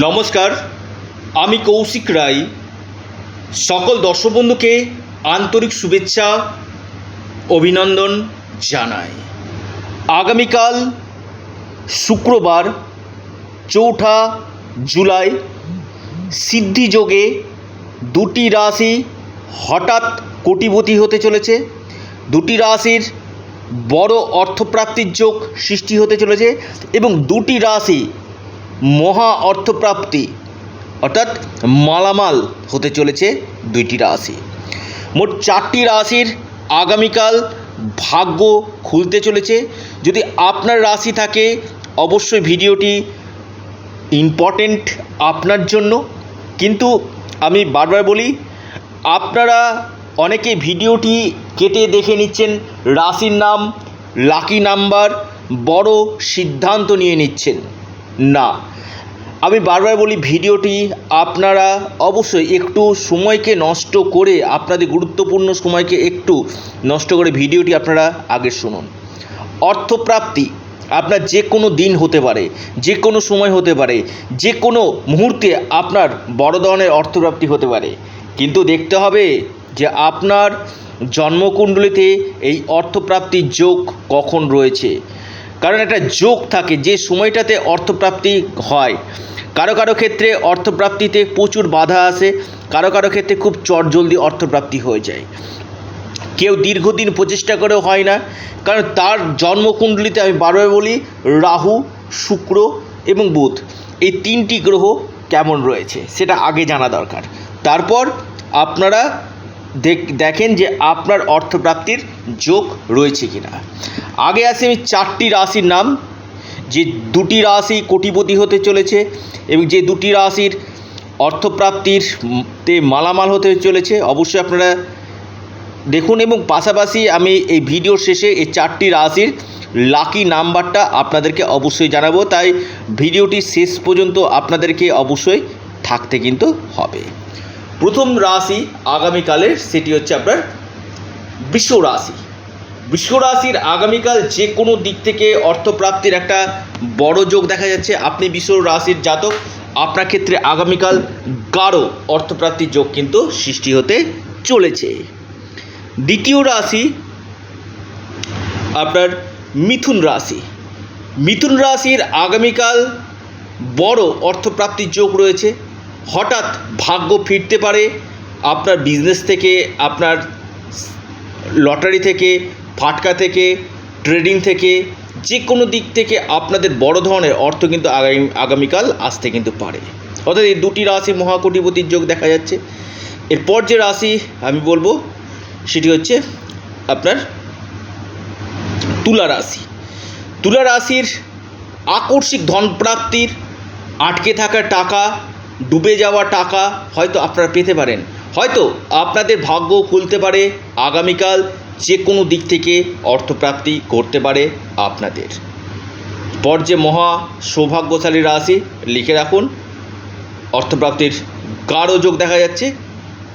নমস্কার, আমি কৌশিক রায়। সকল দর্শক বন্ধুকে আন্তরিক শুভেচ্ছা, অভিনন্দন জানাই। আগামীকাল শুক্রবার, চৌঠা জুলাই সিদ্ধিযোগে দুটি রাশি হঠাৎ কোটিপতি হতে চলেছে। দুটি রাশির বড় অর্থপ্রাপ্তির যোগ সৃষ্টি হতে চলেছে এবং দুটি রাশি মহা অর্থপ্রাপ্তি, অর্থাৎ মালামাল হতে চলেছে দুইটি রাশি। মোট চারটি রাশির আগামীকাল ভাগ্য খুলতে চলেছে। যদি আপনার রাশি থাকে, অবশ্যই ভিডিওটি ইম্পর্টেন্ট আপনার জন্য। কিন্তু আমি বারবার বলি, আপনারা অনেকে ভিডিওটি কেটে দেখে নিচ্ছেন, রাশির নাম লাকি নাম্বার বড় সিদ্ধান্ত নিয়ে নিচ্ছেন। না। আমি বারবার বলি, ভিডিওটি আপনারা অবশ্যই একটু সময়কে নষ্ট করে, আপনাদের গুরুত্বপূর্ণ সময়কে একটু নষ্ট করে ভিডিওটি আপনারা আগে শুনুন। অর্থপ্রাপ্তি আপনার যে কোনো দিন হতে পারে যে কোনো সময় হতে পারে যে কোনো মুহূর্তে আপনার বড় ধরনের অর্থপ্রাপ্তি হতে পারে। কিন্তু দেখতে হবে যে আপনার জন্মকুণ্ডলিতে এই অর্থপ্রাপ্তির যোগ কখন রয়েছে। কারণ একটা যোগ থাকে, যে সময়টাতে অর্থপ্রাপ্তি হয়। কারও কারও ক্ষেত্রে অর্থপ্রাপ্তিতে প্রচুর বাধা আসে, কারও কারও ক্ষেত্রে খুব চটজলদি অর্থপ্রাপ্তি হয়ে যায়। কেউ দীর্ঘদিন প্রচেষ্টা করেও হয় না, কারণ তার জন্মকুণ্ডলিতে আমি বারবার বলি, রাহু, শুক্র এবং বুধ, এই তিনটি গ্রহ কেমন রয়েছে, সেটা আগে জানা দরকার। তারপর আপনারা দেখেন যে আপনার অর্থপ্রাপ্তির যোগ রয়েছে কিনা। আগে আসে আমি চারটি রাশির নাম, যে দুটি রাশি কোটিপতি হতে চলেছে এবং যে দুটি রাশির অর্থপ্রাপ্তির তে মালামাল হতে চলেছে। অবশ্যই আপনারা দেখুন এবং পাশাপাশি আমি এই ভিডিওর শেষে এই চারটি রাশির লাকি নাম্বারটা আপনাদেরকে অবশ্যই জানাব। তাই ভিডিওটি শেষ পর্যন্ত আপনাদেরকে অবশ্যই থাকতে কিন্তু হবে। প্রথম রাশি আগামীকালের, সেটি হচ্ছে আপনার বৃষ রাশি। বৃষ রাশির আগামীকাল যে কোনো দিক থেকে অর্থপ্রাপ্তির একটা বড় যোগ দেখা যাচ্ছে। আপনি বৃষ রাশির জাতক, আপনার ক্ষেত্রে আগামীকাল গাঢ় অর্থপ্রাপ্তির যোগ কিন্তু সৃষ্টি হতে চলেছে। দ্বিতীয় রাশি আপনার মিথুন রাশি। মিথুন রাশির আগামীকাল বড় অর্থপ্রাপ্তির যোগ রয়েছে। হঠাৎ ভাগ্য ফিরতে পারে, আপনার বিজনেস থেকে, আপনার লটারি থেকে, ফাটকা থেকে ট্রেডিং থেকে যে কোনো দিক থেকে আপনাদের বড় ধরনের অর্থ কিন্তু আগামী, আগামীকাল আসতে কিন্তু পারে। অর্থাৎ এই দুটি রাশি মহাকোটিপতির যোগ দেখা যাচ্ছে। এরপর যে রাশি আমি বলব, সেটি হচ্ছে আপনার তুলা রাশি। তুলা রাশির আকস্মিক ধনপ্রাপ্তির, আটকে থাকা টাকা ডুবে যাওয়া টাকা হয়তো আপনারা পেতে পারেন। হয়তো আপনাদের ভাগ্য খুলতে পারে, আগামীকাল যে কোনো দিক থেকে অর্থপ্রাপ্তি করতে পারে আপনাদের। পর যে মহা সৌভাগ্যশালী রাশি, লিখে রাখুন, অর্থপ্রাপ্তির গাঢ় যোগ দেখা যাচ্ছে,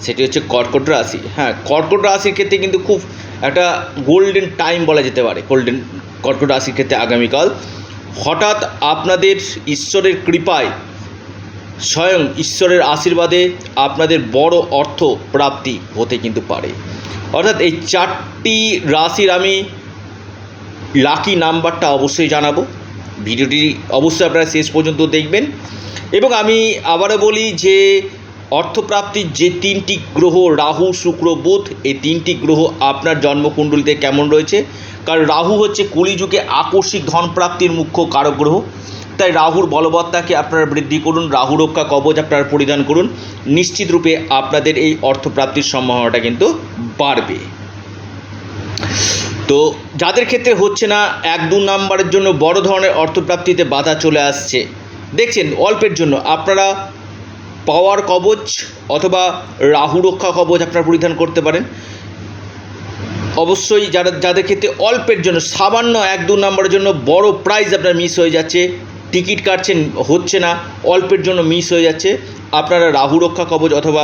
সেটি হচ্ছে কর্কট রাশি। হ্যাঁ কর্কট রাশির ক্ষেত্রে কিন্তু খুব একটা গোল্ডেন টাইম বলা যেতে পারে গোল্ডেন কর্কট রাশির ক্ষেত্রে আগামীকাল। হঠাৎ আপনাদের ঈশ্বরের কৃপায় স্বয়ং ঈশ্বরের আশীর্বাদে আপনাদের বড় অর্থ প্রাপ্তি হতে কিন্তু পারে। অর্থাৎ এই চারটি রাশির আমি লাকি নাম্বারটা অবশ্যই জানাব। ভিডিওটি অবশ্যই আপনারা শেষ পর্যন্ত দেখবেন। এবং আমি আবারও বলি যে, অর্থপ্রাপ্তির যে তিনটি গ্রহ, রাহু, শুক্র, বুধ, এই তিনটি গ্রহ আপনার জন্মকুণ্ডলিতে কেমন রয়েছে? কারণ রাহু হচ্ছে কলিযুগে আকস্মিক ধন প্রাপ্তির মুখ্য কারক গ্রহ। তাই রাহুর বলবত্তাকে আপনারা বৃদ্ধি করুন, রাহু রক্ষা কবচ আপনারা পরিধান করুন। নিশ্চিত রূপে আপনাদের এই অর্থপ্রাপ্তির সম্ভাবনাটা কিন্তু বাড়বে। তো যাদের ক্ষেত্রে হচ্ছে না, এক দু নাম্বারের জন্য বড় ধরনের অর্থপ্রাপ্তিতে বাধা চলে আসছে। দেখছেন, অল্পের জন্য আপনারা পাওয়ার কবচ অথবা রাহু রক্ষা কবচ আপনারা পরিধান করতে পারেন। অবশ্যই যারা, যাদের ক্ষেত্রে অল্পের জন্য, সামান্য এক দু নম্বরের জন্য বড় প্রাইজ আপনার মিস হয়ে যাচ্ছে। টিকিট কাটছেন হচ্ছে না, অল্পের জন্য মিস হয়ে যাচ্ছে। আপনারা রাহু রক্ষা কবচ অথবা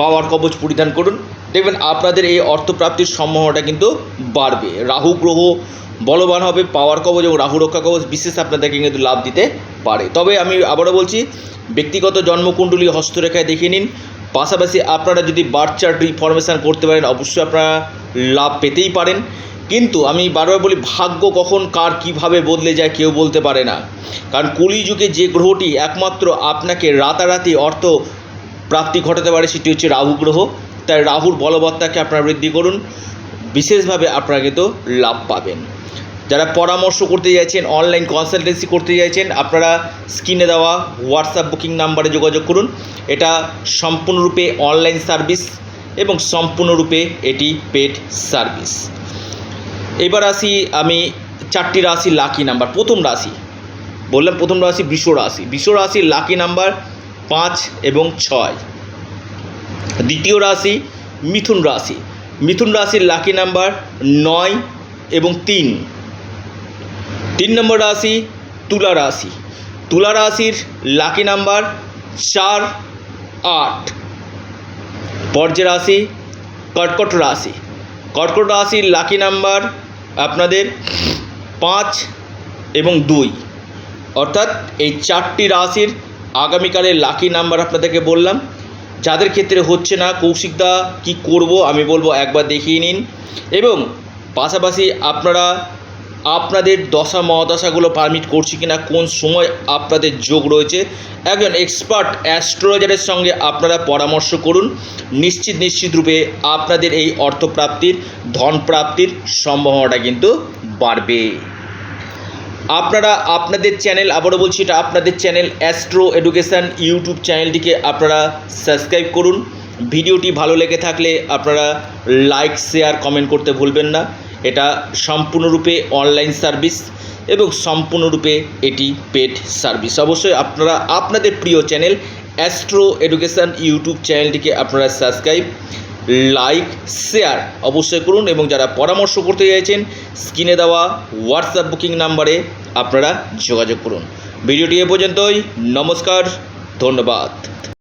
পাওয়ার কবচ পরিধান করুন। দেখবেন আপনাদের এই অর্থপ্রাপ্তির সম্ভাবনাটা কিন্তু বাড়বে। রাহু গ্রহ বলবান হবে পাওয়ার কবচ এবং রাহু রক্ষা কবচ বিশেষ আপনাদেরকে কিন্তু লাভ দিতে পারে। তবে আমি আবারও বলছি, ব্যক্তিগত জন্মকুণ্ডলী হস্তরেখায় দেখে নিন। পাশাপাশি আপনারা যদি বার্থ চার্ট ইনফরমেশান করতে পারেন, অবশ্যই আপনারা লাভ পেতেই পারেন। কিন্তু আমি বারবার বলি, ভাগ্য কখন কার কীভাবে বদলে যায় কেউ বলতে পারে না। কারণ কলিযুগে যে গ্রহটি একমাত্র আপনাকে রাতারাতি অর্থ প্রাপ্তি ঘটাতে পারে, সেটি হচ্ছে রাহু গ্রহ। তাই রাহুর বলবত্তাকে আপনারা বৃদ্ধি করুন। বিশেষভাবে আপনারা কিন্তু লাভ পাবেন। যারা পরামর্শ করতে চাইছেন, অনলাইন কনসালটেন্সি করতে চাইছেন, আপনারা স্ক্রিনে দেওয়া হোয়াটসঅ্যাপ বুকিং নাম্বারে যোগাযোগ করুন। এটা সম্পূর্ণরূপে অনলাইন সার্ভিস এবং সম্পূর্ণরূপে এটি পেড সার্ভিস। এবার আসি আমি চারটি রাশি লাকি নাম্বার প্রথম রাশি। বললাম প্রথম রাশি বিশ্ব রাশি। বিশ্ব রাশির লাকি নাম্বার পাঁচ এবং ছয়। দ্বিতীয় রাশি মিথুন রাশি। মিথুন রাশির লাকি নাম্বার নয় এবং তিন। তিন নম্বর রাশি তুলা রাশি। তুলা রাশির লাকি নাম্বার চার, আট। পর্যে রাশি কর্কট রাশি। কর্কট রাশির লাকি নাম্বার আপনাদের পাঁচ এবং দুই। অর্থাৎ এই চারটি রাশির আগামীকালের লাকি নাম্বার আপনাদেরকে বললাম। যাদের ক্ষেত্রে হচ্ছে না কৌশিকদা কি করব আমি বলব একবার দেখিয়ে নিন। এবং পাশাপাশি আপনারা আপনাদের দশা মহাদশাগুলো পারমিট করছি কিনা, কোন সময় আপনাদের যোগ রয়েছে, একজন এক্সপার্ট অ্যাস্ট্রোলজারের সঙ্গে আপনারা পরামর্শ করুন। নিশ্চিত নিশ্চিত রূপে আপনাদের এই অর্থপ্রাপ্তির ধন প্রাপ্তির সম্ভাবনাটা কিন্তু বাড়বে। আপনারা আপনাদের চ্যানেল আবারও বলছি এটা আপনাদের চ্যানেল অ্যাস্ট্রো এডুকেশান ইউটিউব চ্যানেলটিকে আপনারা সাবস্ক্রাইব করুন। ভিডিওটি ভালো লেগে থাকলে আপনারা লাইক শেয়ার কমেন্ট করতে ভুলবেন না। এটা সম্পূর্ণরূপে অনলাইন সার্ভিস এবং সম্পূর্ণরূপে এটি পেড সার্ভিস অবশ্যই আপনারা, আপনাদের প্রিয় চ্যানেল অ্যাস্ট্রো এডুকেশান ইউটিউব চ্যানেলটিকে আপনারা সাবস্ক্রাইব লাইক শেয়ার অবশ্যই করুন এবং যারা পরামর্শ করতে চাইছেন স্ক্রিনে দেওয়া হোয়াটসঅ্যাপ বুকিং নাম্বারে আপনারা যোগাযোগ করুন। ভিডিওটি এ পর্যন্তই, নমস্কার, ধন্যবাদ।